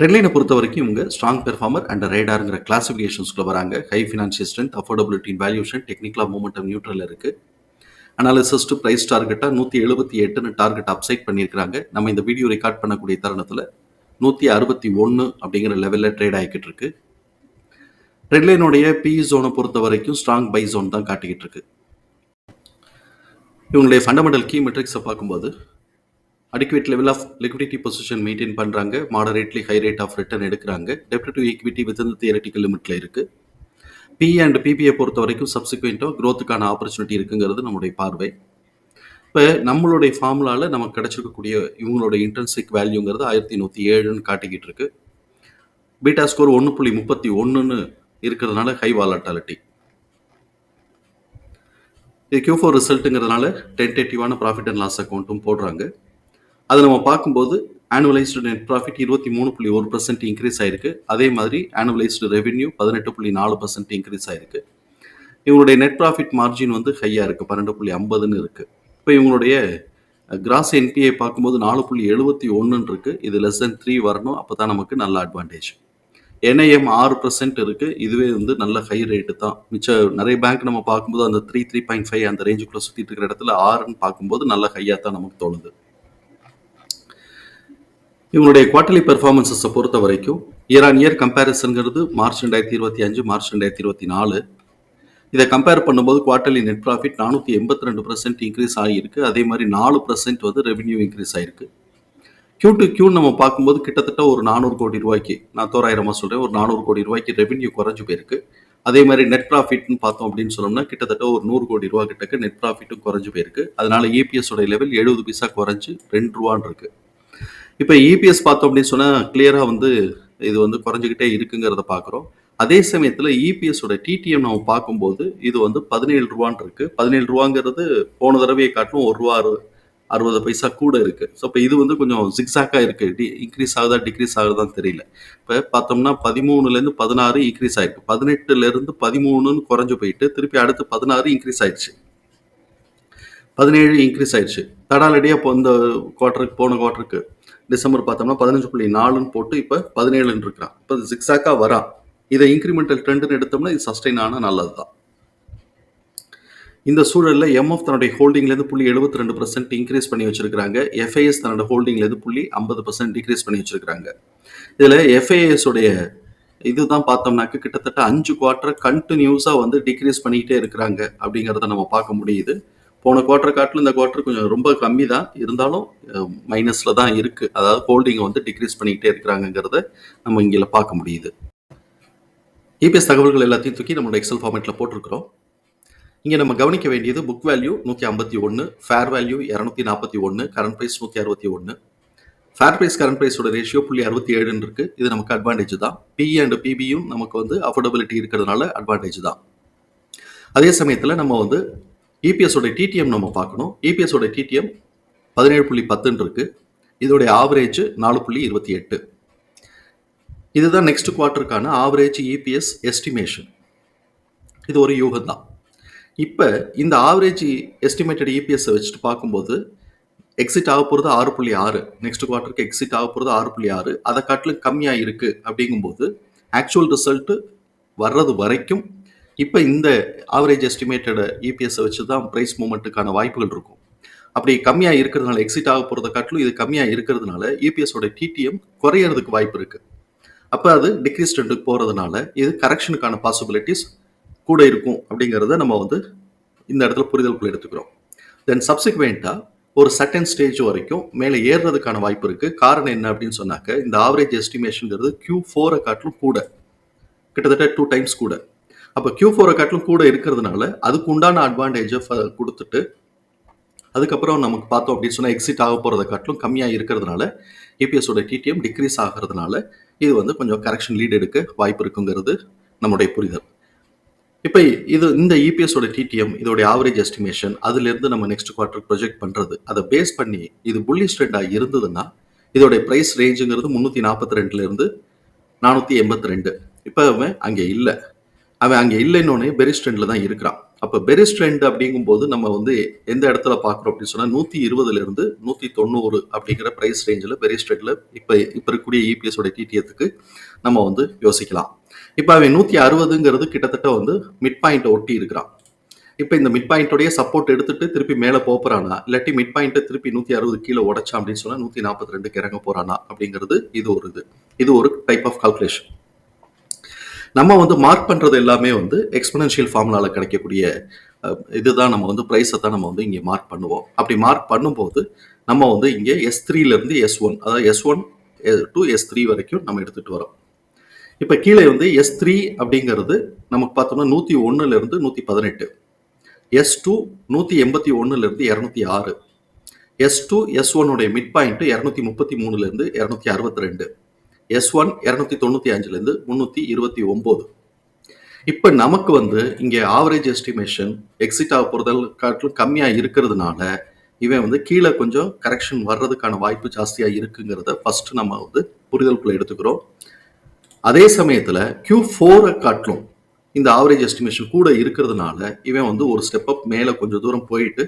ட்ரெட்லைனை பொறுத்த வரைக்கும் இவங்க ஸ்ட்ராங் பெர்ஃபார்மர் அண்ட் ரேடாருங்கிற கிளாசிஃபிகேஷன்ஸ்குள்ள வராங்க. ஹை ஃபினான்ஷியல் ஸ்ட்ரென்த் அஃபோர்டபிலிட்டின் வேல்யூஷன் டெக்னிக்கலாக மூமெண்டம் நியூட்ரல் இருக்குது அனாலிசிஸ் டு ப்ரைஸ் டார்கெட்டாக நூற்றி எழுபத்தி எட்டுன்னு டார்கெட் அப்சைட் பண்ணியிருக்காங்க நம்ம இந்த வீடியோ ரெக்கார்ட் பண்ணக்கூடிய தருணத்தில் நூற்றி அறுபத்தி ஒன்று அப்படிங்கிற லெவலில் ட்ரேட் ஆகிக்கிட்டு இருக்கு. ரெட்லைனுடைய பி ஜோனை பொறுத்த வரைக்கும் ஸ்ட்ராங் பை ஜோன் தான் காட்டிக்கிட்டு இருக்கு. இவங்களுடைய ஃபண்டமெண்டல் கீ மெட்ரிக்ஸை பார்க்கும்போது adequate level of liquidity position maintain பண்ணுறாங்க moderately high rate of return எடுக்கிறாங்க. டெப்ட் டு ஈக்விட்டி வித்தின் தியரட்டிக்கல் லிமிட்டில் இருக்குது பி அண்ட் பிபிஐ பொறுத்த வரைக்கும் சப்சிக்வெண்ட்டாக க்ரோத்துக்கான ஆப்பர்ச்சுனிட்டி இருக்குங்கிறது நம்முடைய பார்வை. இப்போ நம்மளுடைய ஃபார்முலாவில் நமக்கு கிடச்சிருக்கக்கூடிய இவங்களோட இன்டர்ன்சிக் வேல்யூங்கிறது ஆயிரத்தி நூற்றி ஏழுன்னு காட்டிக்கிட்டு இருக்கு. பீட்டா ஸ்கோர் ஒன்று புள்ளி முப்பத்தி ஒன்றுன்னு இருக்கிறதுனால ஹை வாலட்டாலிட்டி இது கியூ ஃபோர் ரிசல்ட்டுங்கிறதுனால டென்டேட்டிவான ப்ராஃபிட் அண்ட் லாஸ் அக்கௌண்ட்டும் போடுறாங்க. அதை நம்ம பார்க்கும்போது ஆனுவலைஸ்டு நெட் ப்ராஃபிட் இருபத்தி மூணு புள்ளி ஒரு பர்சன்ட் இன்க்ரீஸ் ஆயிருக்கு. அதே மாதிரி ஆனுவலைஸ்டு ரெவென்யூ பதினெட்டு புள்ளி நாலு பர்சன்ட் இன்க்ரீஸ் ஆயிருக்கு. இவங்களுடைய நெட் ப்ராஃபிட் மார்ஜின் வந்து ஹையாக இருக்குது பன்னெண்டு புள்ளி ஐம்பதுன்னு இருக்குது இப்போ இவங்களுடைய கிராஸ் என்பிஐ பார்க்கும்போது நாலு புள்ளி எழுபத்தி ஒன்றுன்னு இருக்குது இது லெஸ் தென் த்ரீ வரணும். அப்போ தான் நமக்கு நல்ல அட்வான்டேஜ் என்ஐஎம் ஆறு பர்சன்ட் இருக்குது இதுவே வந்து நல்ல ஹை ரேட்டு தான். மிச்ச நிறைய பேங்க் நம்ம பார்க்கும்போது அந்த த்ரீ த்ரீ பாயிண்ட் ஃபைவ் அந்த ரேஞ்சுக்குள்ளே சுற்றிட்டு இருக்கிற இடத்துல ஆறுன்னு பார்க்கும்போது நல்ல ஹையாக தான் நமக்கு தோணுது. இவங்களுடைய குவார்டர்லி பெர்ஃபார்மன்ஸஸை பொறுத்த வரைக்கும் இயர் ஆன் இயர் கம்பேரிசன்கிறது மார்ச் ரெண்டாயிரத்தி இருபத்தி அஞ்சு மார்ச் ரெண்டாயிரத்தி இருபத்தி நாலு. இதை கம்பேர் பண்ணும்போது குவார்டர்லி நெட் ப்ராஃபிட் நானூற்றி எண்பத்தி ரெண்டு பர்சன்ட் இன்க்ரீஸ் ஆகியிருக்கு. அதே மாதிரி நாலு பர்சன்ட் வந்து ரெவென்யூ இன்க்ரீஸ் ஆகிருக்கு கியூ டு கியூ நம்ம பார்க்கும்போது கிட்டத்தட்ட ஒரு நானூறு கோடி ரூபாய்க்கு நான் தோராயிரமாக சொல்கிறேன் ஒரு நானூறு கோடி ரூபாய்க்கு ரெவென்யூ குறைஞ்சு போயிருக்கு. அதே மாதிரி நெட் ப்ராஃபிட்னு பார்த்தோம் அப்படின்னு சொன்னோம்னா கிட்டத்தட்ட ஒரு நூறு கோடி ரூபா கிட்டக்கு நெட் ப்ராஃபிட்டும் குறைஞ்சு போயிருக்கு. அதனால EPS உடைய லெவல் எழுபது பைசா குறைஞ்சு ரெண்டு ரூபான்னு இருக்குது இப்போ இபிஎஸ் பார்த்தோம் அப்படின்னு சொன்னால் கிளியராக வந்து இது வந்து குறைஞ்சிக்கிட்டே இருக்குங்கிறத பார்க்குறோம் அதே சமயத்தில் இபிஎஸோட டிடிஎம் நம்ம பார்க்கும்போது இது வந்து பதினேழு ரூபான்னு இருக்கு. பதினேழு ரூபாங்கிறது போன தடவையை காட்டிலும் ஒரு ரூபா அறு அறுபது பைசா கூட இருக்கு. ஸோ இப்போ இது வந்து கொஞ்சம் சிக்ஸாக்காக இருக்கு. டி இன்க்ரீஸ் ஆகுதா டிக்ரீஸ் ஆகுதான்னு தெரியல. இப்போ பார்த்தோம்னா பதிமூணுலேருந்து பதினாறு இன்க்ரீஸ் ஆயிருக்கு. பதினெட்டுலேருந்து பதிமூணுன்னு குறைஞ்சு போயிட்டு திருப்பி அடுத்து பதினாறு இன்க்ரீஸ் ஆயிடுச்சு. பதினேழு இன்க்ரீஸ் ஆயிடுச்சு. தடாலடியாக இப்போ இந்த குவார்டருக்கு போன குவார்டருக்கு டிசம்பர் பார்த்தோம்னா பதினஞ்சு புள்ளி நாலுன்னு போட்டு இப்போ பதினேழுன்னு இருக்கிறான். இப்போ ஜிக்ஸாக்காக வரான். இதை இன்க்ரிமெண்டல் ட்ரெண்டுன்னு எடுத்தோம்னா இது சஸ்டைன் ஆனால் நல்லது தான் இந்த சூழலில் எம்எஃப் தன்னுடைய ஹோல்டிங்லேருந்து புள்ளி எழுபத்தி ரெண்டு பர்சன்ட் இன்க்ரீஸ் பண்ணி வச்சிருக்காங்க எஃப்ஐஎஸ் தன்னோட ஹோல்டிங்லேருந்து புள்ளி ஐம்பது பர்சன்ட் டிக்ரீஸ் பண்ணி வச்சிருக்காங்க இதில் எஃப்ஐஎஸ் உடைய இதுதான் பார்த்தோம்னாக்க கிட்டத்தட்ட அஞ்சு குவார்ட்டர் கண்டினியூஸாக வந்து டிக்ரீஸ் பண்ணிக்கிட்டே இருக்கிறாங்க அப்படிங்கிறத நம்ம பார்க்க முடியுது. போன குவார்டர் காட்டில் இந்த குவார்டர் கொஞ்சம் ரொம்ப கம்மி தான் இருந்தாலும் மைனஸில் தான் இருக்குது அதாவது ஹோல்டிங்கை வந்து டிக்ரீஸ் பண்ணிக்கிட்டே இருக்கிறாங்கங்கிறத நம்ம இங்கே பார்க்க முடியுது. இபிஎஸ் தகவல்கள் எல்லாத்தையும் தூக்கி நம்மளோட எக்ஸல் ஃபார்மேட்டில் போட்டிருக்கிறோம். இங்கே நம்ம கவனிக்க வேண்டியது புக் வேல்யூ நூற்றி ஐம்பத்தி ஒன்று ஃபேர் வேல்யூ இரநூத்தி நாற்பத்தி ஒன்று கரண்ட் ப்ரைஸ் நூற்றி அறுபத்தி ஒன்று ஃபேர் ப்ரைஸ் கரண்ட் ப்ரைஸோட ரேஷியோ புள்ளி அறுபத்தி ஏழுன்னு இருக்குது இது நமக்கு அட்வான்டேஜ் தான். பிஇ அண்ட் பிபியும் நமக்கு வந்து அஃபோர்டபிலிட்டி இருக்கிறதுனால அட்வான்டேஜ் தான். அதே சமயத்தில் நம்ம வந்து இபிஎஸோட டிடிஎம் நம்ம பார்க்கணும். இபிஎஸோட டிடிஎம் பதினேழு புள்ளி பத்துன்னு இருக்கு. இதோடைய ஆவரேஜ் நாலு புள்ளி இருபத்தி எட்டு. இதுதான் நெக்ஸ்ட் குவார்ட்டருக்கான ஆவரேஜ் இபிஎஸ் எஸ்டிமேஷன் இது ஒரு யூகம் தான் இப்போ இந்த ஆவரேஜ் எஸ்டிமேட்டட் இபிஎஸ்ஸை வச்சுட்டு பார்க்கும்போது எக்ஸிட் ஆக போகிறது ஆறு புள்ளி ஆறு. நெக்ஸ்ட் குவார்ட்டருக்கு எக்ஸிட் ஆக போகிறது ஆறு புள்ளி ஆறு. அதை காட்டிலும் கம்மியாக இருக்குது அப்படிங்கும்போது ஆக்சுவல் ரிசல்ட்டு வர்றது வரைக்கும் இப்போ இந்த ஆவரேஜ் எஸ்டிமேட்டட் இபிஎஸ்ஸை வச்சு தான் ப்ரைஸ் மூமெண்ட்டுக்கான வாய்ப்புகள் இருக்கும். அப்படி கம்மியாக இருக்கிறதுனால எக்ஸிட் ஆக போகிறத காட்டிலும் இது கம்மியாக இருக்கிறதுனால இபிஎஸோட டிடிஎம் குறையிறதுக்கு வாய்ப்பு இருக்குது அப்போ அது டிக்ரீஸ் ட்ரெண்டுக்கு போகிறதுனால இது கரெக்ஷனுக்கான பாசிபிலிட்டிஸ் கூட இருக்கும் அப்படிங்கிறத நம்ம வந்து இந்த இடத்துல புரிதலுக்குள்ள எடுத்துக்கிறோம். தென் சப்சிக்வெண்ட்டாக ஒரு சட்டன் ஸ்டேஜ் வரைக்கும் மேலே ஏறுறதுக்கான வாய்ப்பு இருக்குது காரணம் என்ன அப்படின்னு சொன்னாக்க இந்த ஆவரேஜ் எஸ்டிமேஷனுங்கிறது கியூ ஃபோரை காட்டிலும் கூட கிட்டத்தட்ட டூ டைம்ஸ் கூட. அப்போ கியூ ஃபோரை காட்டிலும் கூட இருக்கிறதுனால அதுக்கு உண்டான அட்வான்டேஜை கொடுத்துட்டு அதுக்கப்புறம் நமக்கு பார்த்தோம் அப்படின்னு சொன்னால் எக்ஸிட் ஆக போகிறத காட்டிலும் கம்மியாக இருக்கிறதுனால EPS டிடிஎம் டிக்ரீஸ் ஆகிறதுனால இது வந்து கொஞ்சம் கரெக்ஷன் லீட் எடுக்க வாய்ப்பு இருக்குங்கிறது நம்முடைய புரிதல். இப்போ இது இந்த இபிஎஸோட டிடிஎம் இதோடைய ஆவரேஜ் எஸ்டிமேஷன் அதுலேருந்து நம்ம நெக்ஸ்ட் குவார்டர் ப்ரொஜெக்ட் பண்ணுறது அதை பேஸ் பண்ணி இது புள்ளி ஸ்ட்ரெண்டாக இருந்ததுன்னா இதோடைய ப்ரைஸ் ரேஞ்சுங்கிறது முந்நூற்றி நாற்பத்தி ரெண்டுலேருந்து நானூற்றி எண்பத்தி ரெண்டு. இப்போ அங்கே இல்லை. அவன் அங்கே இல்லைன்னொன்னே பெரிஸ்ட்ரெண்டில் தான் இருக்கிறான். அப்போ பெரிஸ்ட்ரெண்ட் அப்படிங்கும்போது நம்ம வந்து எந்த இடத்துல பார்க்குறோம் அப்படின்னு சொன்னால் நூற்றி இருபதுலேருந்து நூற்றி தொண்ணூறு அப்படிங்கிற ப்ரைஸ் ரேஞ்சில் பெரிஸ்ட்ரெண்டில் இப்போ இப்போ இருக்கக்கூடிய இபிஎஸோட டிடிஎத்துக்கு நம்ம வந்து யோசிக்கலாம். இப்போ அவன் நூற்றி அறுபதுங்கிறது கிட்டத்தட்ட வந்து மிட் பாயிண்ட் ஒட்டி இருக்கிறான். இப்போ இந்த மிட் பாயிண்ட்டோடைய சப்போர்ட் எடுத்துட்டு திருப்பி மேலே போகிறானா இல்லாட்டி மிட் பாயிண்ட்டை திருப்பி நூற்றி அறுபது கீழே உடச்சா அப்படின்னு சொன்னால் நூற்றி நாற்பத்தி ரெண்டுக்கு இறங்க போகிறானா அப்படிங்கிறது இது ஒரு இது. இது ஒரு டைப் ஆஃப் கால்குலேஷன் நம்ம வந்து மார்க் பண்ணுறது எல்லாமே வந்து எக்ஸ்பனன்ஷியல் ஃபார்முலாவில் கிடைக்கக்கூடிய இதுதான் நம்ம வந்து ப்ரைஸை தான் நம்ம வந்து இங்கே மார்க் பண்ணுவோம். அப்படி மார்க் பண்ணும்போது நம்ம வந்து இங்கே எஸ் த்ரீலேருந்து எஸ் ஒன் அதாவது S one to S three வரைக்கும் நம்ம எடுத்துகிட்டு வரோம். இப்போ கீழே வந்து எஸ் த்ரீ அப்படிங்கிறது நமக்கு பார்த்தோம்னா நூற்றி ஒன்றுலேருந்து நூற்றி பதினெட்டு. எஸ் டூ நூற்றி எண்பத்தி ஒன்றுலேருந்து இரநூத்தி ஆறு. எஸ் டூ எஸ் ஒன்னுடைய மிட் பாயிண்ட்டு இரநூத்தி முப்பத்தி மூணுலேருந்து இரநூத்தி அறுபத்தி ரெண்டு. எஸ் ஒன் இரநூத்தி தொண்ணூற்றி அஞ்சுலேருந்து முந்நூற்றி இருபத்தி ஒம்பது. இப்போ நமக்கு வந்து இங்கே ஆவரேஜ் எஸ்டிமேஷன் எக்ஸிட் ஆக போகிறதல் காட்டிலும் கம்மியாக இருக்கிறதுனால இவன் வந்து கீழே கொஞ்சம் கரெக்ஷன் வர்றதுக்கான வாய்ப்பு ஜாஸ்தியாக இருக்குங்கிறத ஃபர்ஸ்ட் நம்ம வந்து புரிதலுக்குள்ள எடுத்துக்கிறோம். அதே சமயத்தில் கியூ ஃபோரை காட்டிலும் இந்த ஆவரேஜ் எஸ்டிமேஷன் கூட இருக்கிறதுனால இவன் வந்து ஒரு ஸ்டெப் அப் மேலே கொஞ்சம் தூரம் போயிட்டு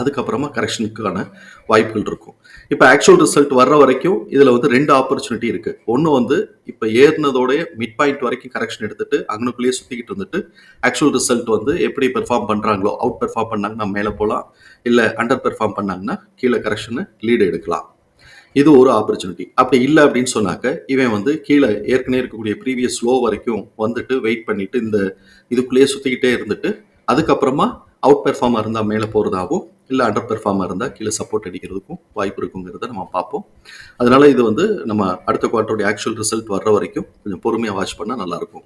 அதுக்கப்புறமா கரெக்ஷனுக்கான வாய்ப்புகள் இருக்கும். இப்போ ஆக்சுவல் ரிசல்ட் வர்ற வரைக்கும் இதில் வந்து ரெண்டு ஆப்பர்ச்சுனிட்டி இருக்குது ஒன்று வந்து இப்போ ஏறினதோடைய மிட் பாயிண்ட் வரைக்கும் கரெக்ஷன் எடுத்துட்டு அங்கனுக்குள்ளேயே சுற்றிக்கிட்டு இருந்துட்டு ஆக்சுவல் ரிசல்ட் வந்து எப்படி பெர்ஃபார்ம் பண்ணுறாங்களோ அவுட் பெர்ஃபார்ம் பண்ணாங்கன்னா மேலே போகலாம் இல்லை அண்டர் பெர்ஃபார்ம் பண்ணாங்கன்னா கீழே கரெக்ஷனை லீடு எடுக்கலாம். இது ஒரு ஆப்பர்ச்சுனிட்டி அப்படி இல்லை அப்படின்னு சொன்னாக்க இவன் வந்து கீழே ஏற்கனவே இருக்கக்கூடிய ப்ரீவியஸ் லோ வரைக்கும் வந்துட்டு வெயிட் பண்ணிட்டு இந்த இதுக்குள்ளேயே சுற்றிக்கிட்டே இருந்துட்டு அதுக்கப்புறமா அவுட் பெர்ஃபார்மாக இருந்தால் மேலே போகிறதாகவும் இல்லை அண்டர் பெர்ஃபார்மாக இருந்தால் கீழே சப்போர்ட் அடிக்கிறதுக்கும் வாய்ப்பு இருக்குங்கிறத நம்ம பார்ப்போம். அதனால் இது வந்து நம்ம அடுத்த குவார்ட்டருடைய ஆக்சுவல் ரிசல்ட் வர்ற வரைக்கும் கொஞ்சம் பொறுமையாக வாட்ச் பண்ணால் நல்லாயிருக்கும்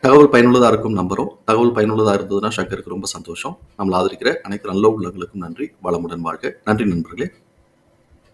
தகவல் பயனுள்ளதாக இருக்கும் நம்புகிறோம் தகவல் பயனுள்ளதாக இருந்ததுன்னா ஷங்கருக்கு ரொம்ப சந்தோஷம். நம்மளை ஆதரிக்கிற அனைத்து நல்ல உள்ளங்களுக்கும் நன்றி. வளமுடன் வாழ்க. நன்றி நண்பர்களே.